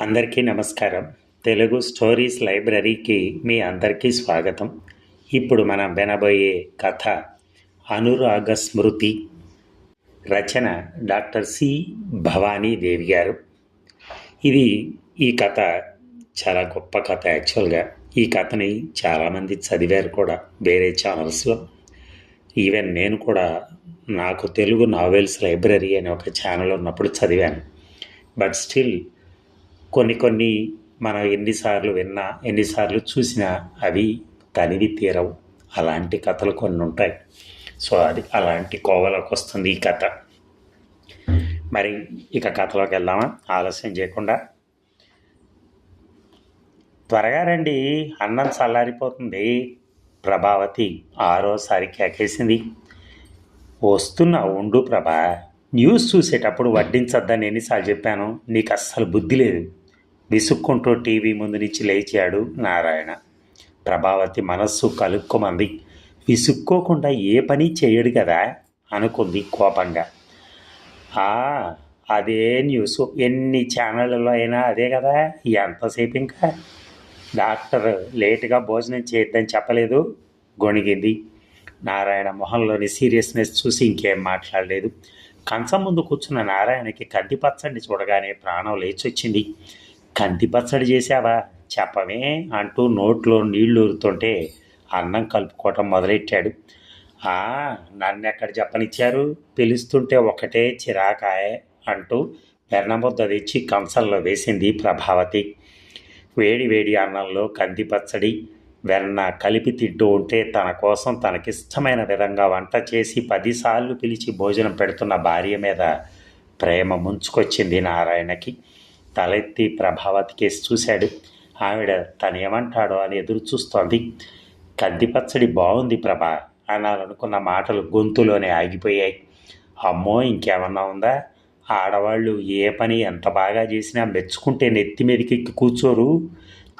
అందరికీ నమస్కారం. తెలుగు స్టోరీస్ లైబ్రరీకి మీ అందరికీ స్వాగతం. ఇప్పుడు మనం వినబోయే కథ అనురాగ స్మృతి. రచన డాక్టర్ సి. భవానీ దేవి గారు. ఇది ఈ కథ చాలా గొప్ప కథ యాక్చువల్గా. ఈ కథని చాలామంది చదివారు కూడా వేరే ఛానల్స్లో. ఈవెన్ నేను కూడా నాకు తెలుగు నావెల్స్ లైబ్రరీ అనే ఒక ఛానల్ ఉన్నప్పుడు చదివాను. బట్ స్టిల్ కొన్ని కొన్ని మనం ఎన్నిసార్లు విన్నా ఎన్నిసార్లు చూసినా అవి తనివి తీరవు. అలాంటి కథలు కొన్ని ఉంటాయి. సో అది అలాంటి కోవలోకి వస్తుంది ఈ కథ. మరి ఇక కథలోకి వెళ్దామా? ఆలస్యం చేయకుండా. త్వరగా రండి. అన్నం చల్లారిపోతుంది. ప్రభావతి ఆరోసారి కేకేసింది. వస్తున్నా ఉండు ప్రభా. న్యూస్ చూసేటప్పుడు వడ్డించొద్దని ఎన్నిసార్లు చెప్పాను. నీకు అస్సలు బుద్ధి లేదు. విసుక్కుంటూ టీవీ ముందు నుంచి లేచాడు నారాయణ. ప్రభావతి మనస్సు కలుక్కుమంది. విసుక్కోకుండా ఏ పని చేయడు కదా? అనుకుంది కోపంగా. అదే న్యూస్. ఎన్ని ఛానళ్ళలో అయినా అదే కదా? ఎంతసేపు ఇంకా? డాక్టర్ లేటుగా భోజనం చేయొద్దని చెప్పలేదు? గొణిగింది. నారాయణ మొహంలోని సీరియస్నెస్ చూసి ఇంకేం మాట్లాడలేదు. కంచం ముందు కూర్చున్న నారాయణకి కంది పచ్చడిని చూడగానే ప్రాణం లేచొచ్చింది. కంది పచ్చడి చేసావా చెప్పమే అంటూ నోట్లో నీళ్ళు ఊరుతుంటే అన్నం కలుపుకోవటం మొదలెట్టాడు. నన్నెక్కడ నన్ను ఎక్కడ చెప్పనిచ్చారు? పిలుస్తుంటే ఒకటే చిరాకాయ అంటూ పెన్నముద్ద తెచ్చి కంచంలో వేసింది ప్రభావతి. వేడి వేడి అన్నంలో కంది పచ్చడి వెన్న కలిపి తింటూ ఉంటే తన కోసం తనకిష్టమైన విధంగా వంట చేసి పదిసార్లు పిలిచి భోజనం పెడుతున్న భార్య మీద ప్రేమ ముంచుకొచ్చింది నారాయణకి. తలెత్తి ప్రభావతి కేసి చూశాడు. ఆవిడ తను ఏమంటాడో అని ఎదురు చూస్తోంది. కంది పచ్చడి బాగుంది ప్రభా అనాలనుకున్న మాటలు గొంతులోనే ఆగిపోయాయి. అమ్మో ఇంకేమన్నా ఉందా? ఆడవాళ్ళు ఏ పని ఎంత బాగా చేసినా మెచ్చుకుంటే నెత్తి మీదకి ఎక్కి కూర్చోరు.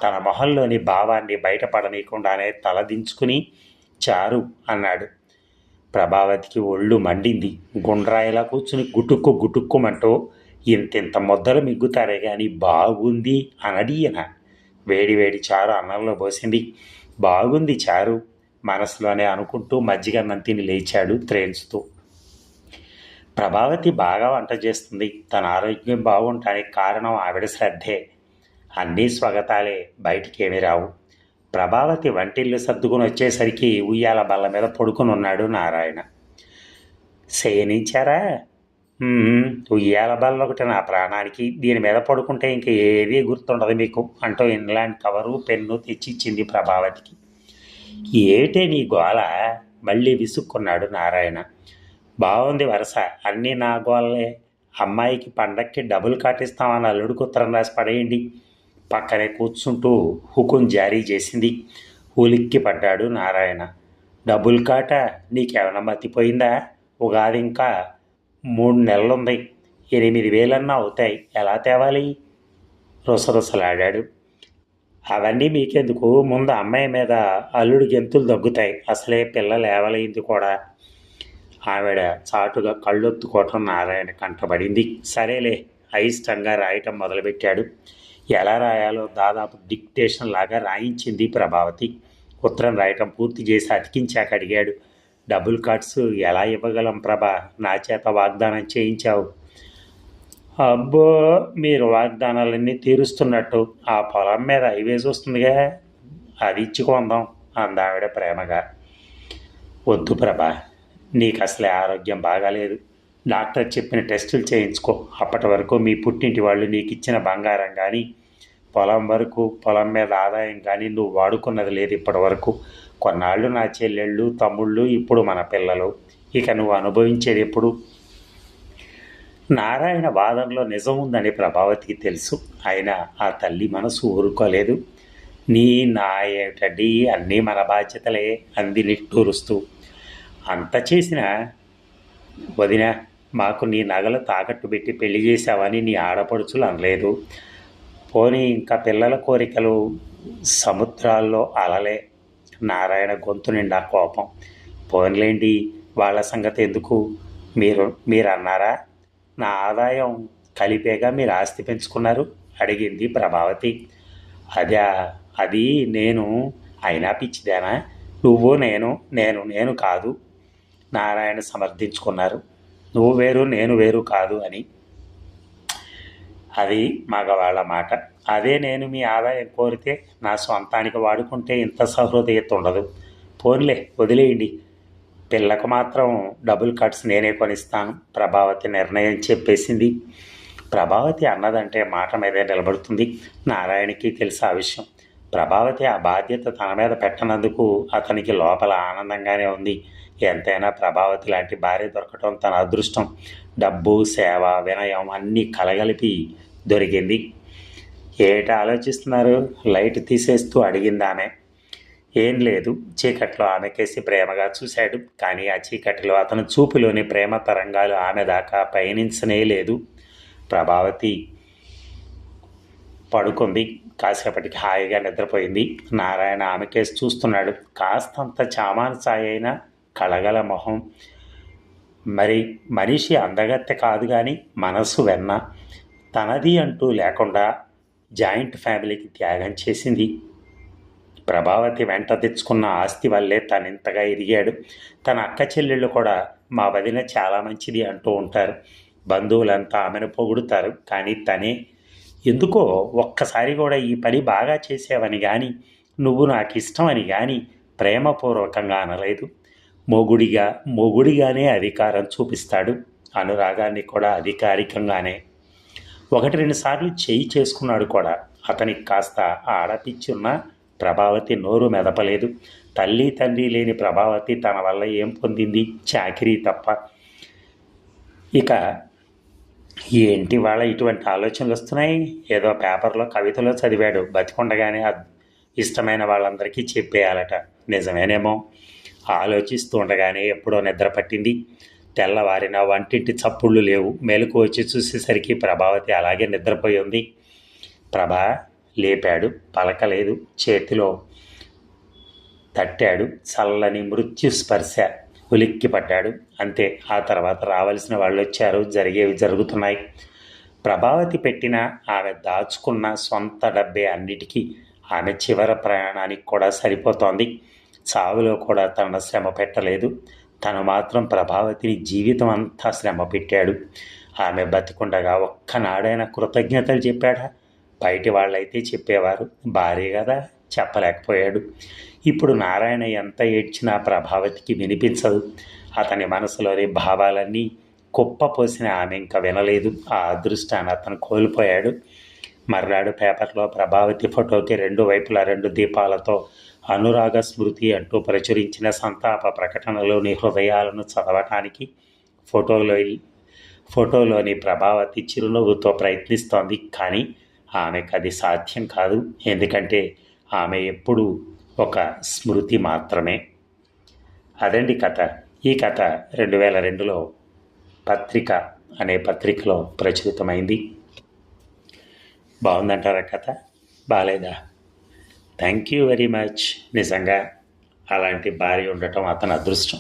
తన మొహంలోని భావాన్ని బయటపడనీయకుండానే తలదించుకుని చారు అన్నాడు. ప్రభావతికి ఒళ్ళు మండింది. గుండ్రాయిలా కూర్చుని గుటుక్కు గుటుక్కుమంటూ ఇంతింత ముద్దలు మిగ్గుతారే కానీ బాగుంది అనడియన వేడి వేడి చారు అన్నంలో పోసింది. బాగుంది చారు మనసులోనే అనుకుంటూ మజ్జిగన్నం తిని లేచాడు త్రేల్చుతూ ప్రభావతి బాగా వంట చేస్తుంది. తన ఆరోగ్యం బాగుంటానికి కారణం ఆవిడ శ్రద్ధే. అన్నీ స్వగతాలే బయటికి రావు. ప్రభావతి వంటిల్లు సర్దుకుని వచ్చేసరికి ఉయ్యాల బల్ల మీద పడుకుని ఉన్నాడు నారాయణ. శయనించారా? ఉయ్యాల బల్ల ఒకటి నా ప్రాణానికి దీని మీద పడుకుంటే ఇంక ఏదీ గుర్తుండదు మీకు. అంటూ ఇన్లాండ్ కవరు పెన్ను తెచ్చి ఇచ్చింది ప్రభావతికి. ఏటే నీ గోల? మళ్ళీ విసుక్కున్నాడు నారాయణ. బాగుంది వరస. అన్నీ నా గోళ్ళే అమ్మాయికి పండక్కి డబ్బులు కాటిస్తామని అల్లుడికి ఉత్తరం రాసి పడేయండి. పక్కనే కూర్చుంటూ హుకుం జారీ చేసింది. ఉలిక్కి పడ్డాడు నారాయణ. డబ్బులు కాట నీకేమైనా మతిపోయిందా? ఉగాది ఇంకా మూడు నెలలుంది ఎనిమిది వేలన్నా అవుతాయి. ఎలా తేవాలి? రుసరుసలాడాడు. అవన్నీ మీకెందుకు? ముందు అమ్మాయి మీద అల్లుడు గెంతులు దగ్గుతాయి. అసలే పిల్ల లేవలైంది కూడా. ఆవిడ చాటుగా కళ్ళొత్తుకోవటం నారాయణ కంటపడింది. సరేలే అయిష్టంగా రాయటం మొదలుపెట్టాడు. ఎలా రాయాలో దాదాపు డిక్టేషన్ లాగా రాయించింది ప్రభావతి. ఉత్తరం రాయటం పూర్తి చేసి అతికించాక అడిగాడు. డబుల్ కార్డ్స్ ఎలా ఇవ్వగలం ప్రభా? నా చేత వాగ్దానం చేయించావు. అబ్బో మీరు వాగ్దానాలన్నీ తీరుస్తున్నట్టు ఆ పొలం మీద హైవేస్ వస్తుందిగా. అది ఇచ్చుకుందాం అందావిడ ప్రేమగా. వద్దు ప్రభా నీకు అసలే ఆరోగ్యం బాగాలేదు. డాక్టర్ చెప్పిన టెస్టులు చేయించుకో. అప్పటి వరకు మీ పుట్టింటి వాళ్ళు నీకు ఇచ్చిన బంగారం కానీ పొలం వరకు పొలం మీద ఆదాయం కానీ నువ్వు వాడుకున్నది లేదు ఇప్పటి వరకు కొన్నాళ్ళు నా చెల్లెళ్ళు తమ్ముళ్ళు ఇప్పుడు మన పిల్లలు. ఇక నువ్వు అనుభవించేది ఎప్పుడు? నారాయణ వాదనలో నిజం ఉందని ప్రభావతికి తెలుసు. అయినా ఆ తల్లి మనసు ఊరుకోలేదు. నీ నా ఏమిటండి అన్నీ మన బాధ్యతలే అంది నిట్టూరుస్తూ. అంత చేసిన వదిన మాకు నీ నగలు తాకట్టు పెట్టి పెళ్ళి చేశావని నీ ఆడపడుచులు అనలేదు. పోనీ ఇంకా పిల్లల కోరికలు సముద్రాల్లో అలలే. నారాయణ గొంతు నిండా కోపం. పోన్లేండి వాళ్ళ సంగతి ఎందుకు? మీరు మీరు అన్నారా నా ఆదాయం కలిపేగా మీరు ఆస్తి పెంచుకున్నారు? అడిగింది ప్రభావతి. అదే అది నేను అయినా పిచ్చిదేనా? నువ్వు నేను నేను నేను కాదు. నారాయణ సమర్థించుకున్నారు. నువ్వు వేరు నేను వేరు కాదు అని అది మగవాళ్ళ మాట. అదే నేను మీ ఆదాయం కోరితే నా సొంతానికి వాడుకుంటే ఇంత సహృదయత ఉండదు. పోన్లే వదిలేయండి. పిల్లకు మాత్రం డబుల్ కట్స్ నేనే కొనిస్తాను ప్రభావతి నిర్ణయం చెప్పేసింది. ప్రభావతి అన్నదంటే మాట మీదే నిలబడుతుంది. నారాయణకి తెలుసు ఆ విషయం. ప్రభావతి ఆ బాధ్యత తన మీద పెట్టనందుకు అతనికి లోపల ఆనందంగానే ఉంది. ఎంతైనా ప్రభావతి లాంటి భార్య దొరకటం తన అదృష్టం డబ్బు సేవ వినయం అన్నీ కలగలిపి దొరికింది. ఏట ఆలోచిస్తున్నారు? లైట్ తీసేస్తూ అడిగింది ఆమె ఏం లేదు చీకట్లో ఆమెకేసి ప్రేమగా చూశాడు. కానీ ఆ చీకటిలో అతను చూపులోని ప్రేమ తరంగాలు ఆమె దాకా పయనించనే లేదు. ప్రభావతి పడుకుంది. కాసేపటికి హాయిగా నిద్రపోయింది. నారాయణ ఆమెకేసి చూస్తున్నాడు. కాస్తంత చామాన్ సాయి అయినా కళగల మొహం. మరి మనిషి అందగత్తె కాదు కానీ మనసు వెన్న. తనది అంటూ లేకుండా జాయింట్ ఫ్యామిలీకి త్యాగం చేసింది. ప్రభావతి వెంట తెచ్చుకున్న ఆస్తి వల్లే తనింతగా ఎదిగాడు. తన అక్క చెల్లెళ్ళు కూడా మా వదిన చాలా మంచిది అంటూ ఉంటారు. బంధువులంతా ఆమెను పొగుడుతారు. కానీ తనే ఎందుకో ఒక్కసారి కూడా ఈ పని బాగా చేసేవని కానీ నువ్వు నాకు ఇష్టమని కానీ ప్రేమపూర్వకంగా అనలేదు. మొగుడిగా మొగుడిగానే అధికారం చూపిస్తాడు. అనురాగాన్ని కూడా అధికారికంగానే. ఒకటి రెండు సార్లు చేయి చేసుకున్నాడు కూడా. అతనికి కాస్త ఆడపిచ్చున్న ప్రభావతి నోరు మెదపలేదు. తల్లి తండ్రి లేని ప్రభావతి తన వల్ల ఏం పొందింది? చాకిరీ తప్ప. ఇక ఏంటి వాళ్ళ ఇటువంటి ఆలోచనలు వస్తున్నాయి? ఏదో పేపర్లో కవితలో చదివాడు. బతికుండగానే ఇష్టమైన వాళ్ళందరికీ చెప్పేయాలట. నిజమేనేమో. ఆలోచిస్తూ ఉండగానే ఎప్పుడో నిద్ర పట్టింది. తెల్లవారిన వంటింటి చప్పుళ్ళు లేవు. మెలకు వచ్చి చూసేసరికి ప్రభావతి అలాగే నిద్రపోయి ఉంది. ప్రభా లేపాడు. పలకలేదు. చేతిలో తట్టాడు. చల్లని మృత్యు స్పర్శ ఉలిక్కి పడ్డాడు. అంతే. ఆ తర్వాత రావాల్సిన వాళ్ళు వచ్చారు. జరిగేవి జరుగుతున్నాయి. ప్రభావతి పెట్టిన ఆమె దాచుకున్న సొంత డబ్బే అన్నిటికీ ఆమె చివరి ప్రయాణానికి కూడా సరిపోతోంది. చావులో కూడా తన శ్రమ పెట్టలేదు. తను మాత్రం ప్రభావతిని జీవితం అంతా శ్రమ పెట్టాడు. ఆమె బతికుండగా ఒక్కనాడైనా కృతజ్ఞతలు చెప్పాడా? బయటి వాళ్ళైతే చెప్పేవారు. భారీ కదా చెప్పలేకపోయాడు. ఇప్పుడు నారాయణ ఎంత ఏడ్చినా ప్రభావతికి వినిపించదు. అతని మనసులోని భావాలన్నీ కుప్పపోసిన ఆమె ఇంకా వినలేదు. ఆ అదృష్టాన్ని అతను కోల్పోయాడు. మర్నాడు పేపర్లో ప్రభావతి ఫోటోకి రెండు వైపులా రెండు దీపాలతో అనురాగ స్మృతి అంటూ ప్రచురించిన సంతాప ప్రకటనలోని హృదయాలను చదవటానికి ఫోటోలో ఫోటోలోని ప్రభావతి చిరునవ్వుతో ప్రయత్నిస్తోంది. కానీ ఆమెకు అది సాధ్యం కాదు. ఎందుకంటే ఆమె ఎప్పుడూ ఒక స్మృతి మాత్రమే. అదండి కథ. ఈ కథ రెండు వేల రెండులో పత్రిక అనే పత్రికలో ప్రచురితమైంది. బాగుందంటారా కథ? బాగాలేదా థ్యాంక్ యూ వెరీ మచ్ నిజంగా అలాంటి భార్య ఉండటం అతని అదృష్టం.